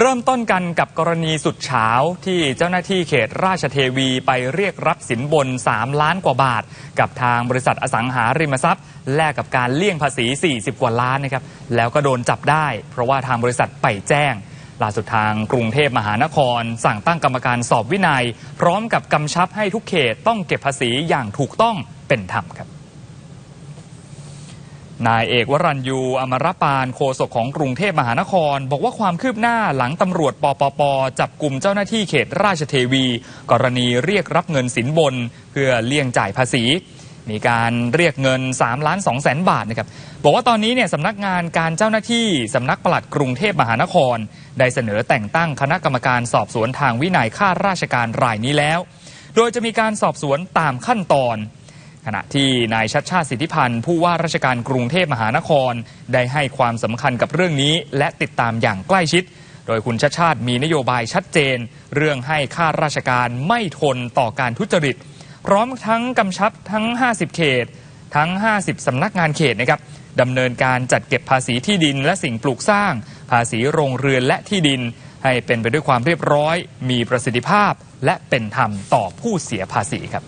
เริ่มต้นกันกับกรณีสุดเฉาที่เจ้าหน้าที่เขตราชเทวีไปเรียกรับสินบน 3 ล้านกว่าบาท กับทางบริษัทอสังหาริมทรัพย์ แลกกับการเลี่ยงภาษี 40 กว่าล้านนะครับแล้วก็โดนจับได้ เพราะว่าทางบริษัทไปแจ้งล่าสุดทางกรุงเทพมหานคร สั่งตั้งกรรมการสอบวินัย พร้อมกับกำชับให้ทุกเขตต้องเก็บภาษีอย่างถูกต้องเป็นธรรมครับ นายเอกวรัญยูอมรปานโฆษกของกรุงเทพมหานคร บอกว่าความคืบหน้าหลังตำรวจปปป จับกลุ่มเจ้าหน้าที่เขตราชเทวี กรณีเรียกรับเงินสินบน เพื่อเลี่ยงจ่ายภาษี มีการเรียกเงิน3ล้าน2แสนบาทนะครับบอกว่าตอนนี้เนี่ยสำนักงานการเจ้าหน้าที่สำนักปลัดกรุงเทพมหานคร ได้เสนอแต่งตั้งคณะกรรมการสอบสวนทางวินัยข้าราชการรายนี้แล้ว โดยจะมีการสอบสวนตามขั้นตอน ขณะที่นายชัดชาติสิทธิพันธ์ผู้ว่าราชการกรุงเทพมหานคร ได้ให้ความสำคัญกับเรื่องนี้ และติดตามอย่างใกล้ชิด โดยคุณชัดชาติมีนโยบายชัดเจน เรื่องให้ข้าราชการไม่ทนต่อการทุจริต พร้อมทั้งกำชับทั้ง 50 เขต ทั้ง 50 สำนักงานเขตนะครับดำเนินการจัดเก็บภาษีที่ดินและสิ่งปลูกสร้าง ภาษีโรงเรือนและที่ดิน ให้เป็นไปด้วยความเรียบร้อย มีประสิทธิภาพ และเป็นธรรมต่อผู้เสียภาษีครับ